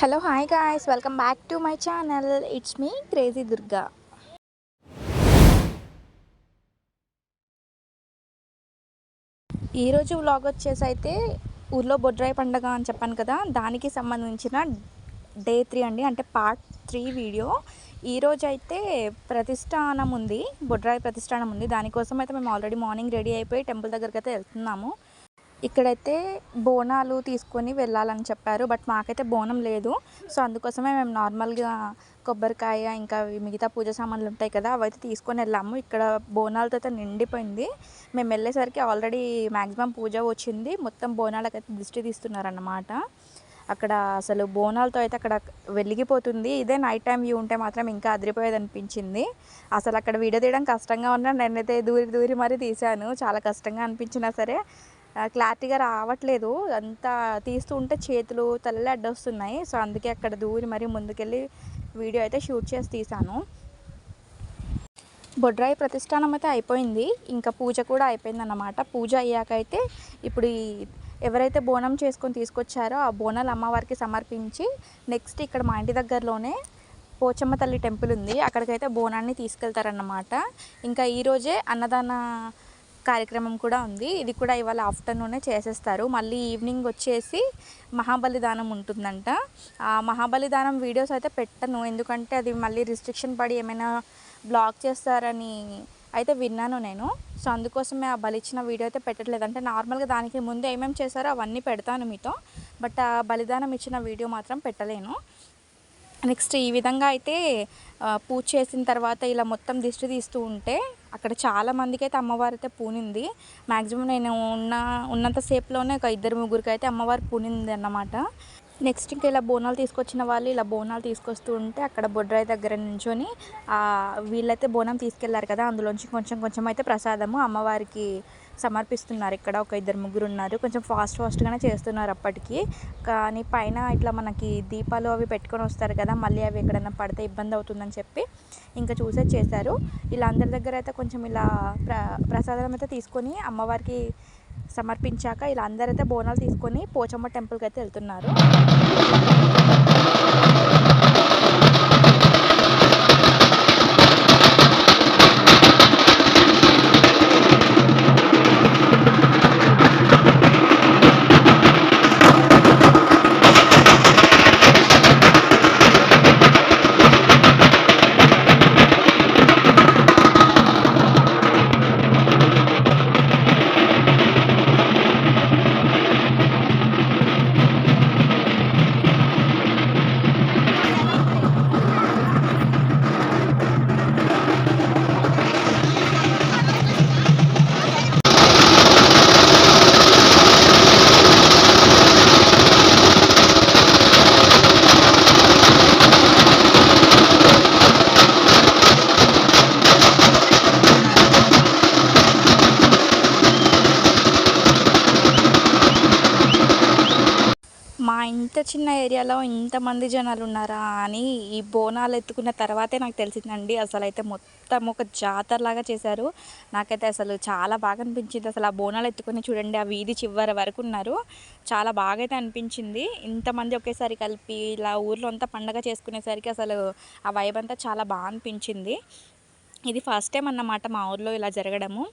Hello hi guys welcome back to my channel it's me crazy Durga ఈరోజు vlog వచ్చేసి అయితే ఊర్లో బొడ్రాయి పండగ అని చెప్పాను కదా. దానికి సంబంధించిన డే త్రీ అండి అంటే పార్ట్ త్రీ వీడియో ఈరోజు అయితే ప్రతిష్టానం ఉంది బొడ్రాయి ప్రతిష్టానం ఉంది. దానికోసం అయితే మేము ఆల్రెడీ మార్నింగ్ రెడీ అయిపోయి టెంపుల్ దగ్గరికి అయితే వెళ్తున్నాము. ఇక్కడైతే బోనాలు తీసుకొని వెళ్ళాలని చెప్పారు బట్ మాకైతే బోనం లేదు. సో అందుకోసమే మేము నార్మల్గా కొబ్బరికాయ ఇంకా మిగతా పూజ సామాన్లు ఉంటాయి కదా అవైతే తీసుకొని వెళ్ళాము. ఇక్కడ బోనాలతో అయితే నిండిపోయింది. మేము వెళ్ళేసరికి ఆల్రెడీ మ్యాక్సిమం పూజ వచ్చింది. మొత్తం బోనాలకైతే దిష్టి తీస్తున్నారన్నమాట. అక్కడ అసలు బోనాలతో అయితే అక్కడ వెలిగిపోతుంది. ఇదే నైట్ టైం వ్యూ ఉంటే మాత్రం ఇంకా అదిరిపోయేది అనిపించింది అసలు అక్కడ వీడియో తీయడం కష్టంగా ఉన్నా నేనైతే దూరి దూరి మరీ తీశాను. చాలా కష్టంగా అనిపించినా సరే క్లారిటీగా రావట్లేదు. అంతా తీస్తూ ఉంటే చేతులు తలలు అడ్డొస్తున్నాయి. సో అందుకే అక్కడ దూరి మరీ ముందుకెళ్ళి వీడియో అయితే షూట్ చేసి తీశాను. బొడ్రాయి ప్రతిష్టానం అయితే అయిపోయింది. ఇంకా పూజ కూడా అయిపోయింది అన్నమాట పూజ అయ్యాక అయితే ఇప్పుడు ఎవరైతే బోనం చేసుకొని తీసుకొచ్చారో ఆ బోనాలు అమ్మవారికి సమర్పించి నెక్స్ట్ ఇక్కడ మా ఇంటి దగ్గరలోనే పోచమ్మ తల్లి టెంపుల్ ఉంది. అక్కడికైతే బోనాన్ని తీసుకెళ్తారన్నమాట. ఇంకా ఈరోజే అన్నదాన కార్యక్రమం కూడా ఉంది. ఇది కూడా ఇవాళ ఆఫ్టర్నూనే చేసేస్తారు. మళ్ళీ ఈవినింగ్ వచ్చేసి మహాబలిదానం ఉంటుందంట. ఆ మహాబలిదానం వీడియోస్ అయితే పెట్టను. ఎందుకంటే అది మళ్ళీ రిస్ట్రిక్షన్ పడి ఏమైనా బ్లాక్ చేస్తారని అయితే విన్నాను నేను. సో అందుకోసమే ఆ బలిచ్చిన వీడియో అయితే పెట్టట్లేదు. అంటే నార్మల్గా దానికి ముందు ఏమేమి చేశారో అవన్నీ పెడతాను మీతో. బట్ ఆ బలిదానం ఇచ్చిన వీడియో మాత్రం పెట్టలేను. నెక్స్ట్ ఈ విధంగా అయితే పూజ చేసిన తర్వాత ఇలా మొత్తం దిష్టి తీస్తూ ఉంటే అక్కడ చాలా మందికి అయితే అమ్మవారు అయితే పూనింది. మ్యాక్సిమం నేను ఉన్న ఉన్నంతసేపులోనే ఒక ఇద్దరు ముగ్గురికి అయితే అమ్మవారు పూనింది అన్నమాట. నెక్స్ట్ ఇంకా ఇలా బోనాలు తీసుకొచ్చిన వాళ్ళు ఇలా బోనాలు తీసుకొస్తూ ఉంటే అక్కడ బొడ్రాయి దగ్గర నుంచొని వీళ్ళైతే బోనం తీసుకెళ్ళారు కదా అందులోంచి కొంచెం కొంచెం అయితే ప్రసాదము అమ్మవారికి సమర్పిస్తున్నారు. ఇక్కడ ఒక ఇద్దరు ముగ్గురు ఉన్నారు కొంచెం ఫాస్ట్ ఫాస్ట్గానే చేస్తున్నారు అప్పటికి. కానీ పైన ఇట్లా మనకి దీపాలు అవి పెట్టుకొని వస్తారు కదా మళ్ళీ అవి ఎక్కడైనా పడితే ఇబ్బంది అవుతుందని చెప్పి ఇంకా చూసే చేశారు. ఇలా అందరి దగ్గర అయితే కొంచెం ఇలా ప్ర ప్రసాదం అయితే తీసుకొని అమ్మవారికి సమర్పించాక ఇలా అందరైతే బోనాలు తీసుకొని పోచమ్మ టెంపుల్కి అయితే వెళ్తున్నారు. ఇంత చిన్న ఏరియాలో ఇంతమంది జనాలు ఉన్నారా అని ఈ బోనాలు ఎత్తుకున్న తర్వాతే నాకు తెలిసిందండి. అసలు అయితే మొత్తం ఒక జాతరలాగా చేశారు. నాకైతే అసలు చాలా బాగా అనిపించింది. అసలు ఆ బోనాలు ఎత్తుకుని చూడండి ఆ వీధి చివరి వరకు ఉన్నారు. చాలా బాగా అయితే అనిపించింది. ఇంతమంది ఒకేసారి కలిపి ఇలా ఊర్లో అంతా పండగ చేసుకునేసరికి అసలు ఆ వైబ్ అంతా చాలా బాగా అనిపించింది. ఇది ఫస్ట్ టైం అన్నమాట మా ఊర్లో ఇలా జరగడము.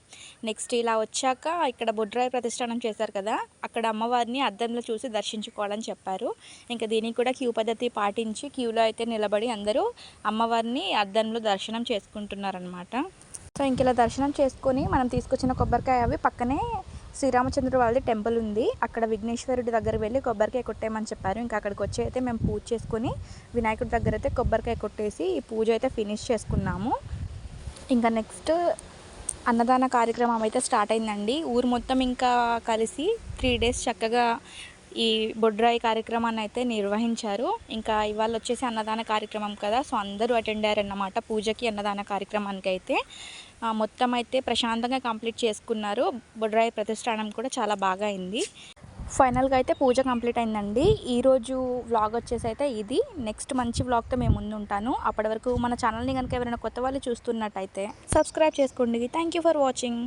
నెక్స్ట్ ఇలా వచ్చాక ఇక్కడ బొడ్రాయి ప్రతిష్టానం చేశారు కదా అక్కడ అమ్మవారిని అద్దంలో చూసి దర్శించుకోవాలని చెప్పారు. ఇంకా దీనికి కూడా క్యూ పద్ధతి పాటించి క్యూలో అయితే నిలబడి అందరూ అమ్మవారిని అద్దంలో దర్శనం చేసుకుంటున్నారనమాట సో ఇంక ఇలా దర్శనం చేసుకొని మనం తీసుకొచ్చిన కొబ్బరికాయ అవి పక్కనే శ్రీరామచంద్రుడు వాళ్ళది టెంపుల్ ఉంది. అక్కడ విఘ్నేశ్వరుడి దగ్గర వెళ్ళి కొబ్బరికాయ కొట్టేయమని చెప్పారు. ఇంకా అక్కడికి వచ్చి అయితే మేము పూజ చేసుకొని వినాయకుడి దగ్గర అయితే కొబ్బరికాయ కొట్టేసి ఈ పూజ అయితే ఫినిష్ చేసుకున్నాము. ఇంకా నెక్స్ట్ అన్నదాన కార్యక్రమం అయితే స్టార్ట్ అయిందండి. ఊరు మొత్తం ఇంకా కలిసి త్రీ డేస్ చక్కగా ఈ బొడ్రాయి కార్యక్రమాన్ని అయితే నిర్వహించారు. ఇంకా ఇవాళ వచ్చేసి అన్నదాన కార్యక్రమం కదా సో అందరూ అటెండ్ అయ్యారన్నమాట పూజకి అన్నదాన కార్యక్రమానికి అయితే. మొత్తం అయితే ప్రశాంతంగా కంప్లీట్ చేసుకున్నారు. బొడ్రాయి ప్రతిష్టానం కూడా చాలా బాగా అయింది. ఫైనల్గా అయితే పూజ కంప్లీట్ అయిందండి. ఈరోజు వ్లాగ్ వచ్చేసి అయితే ఇది. నెక్స్ట్ మంచి వ్లాగ్తో మేము ముందు ఉంటాను అప్పటి వరకు మన ఛానల్ని కనుక ఎవరైనా కొత్త వాళ్ళు చూస్తున్నట్టయితే సబ్స్క్రైబ్ చేసుకోండి. Thank you for watching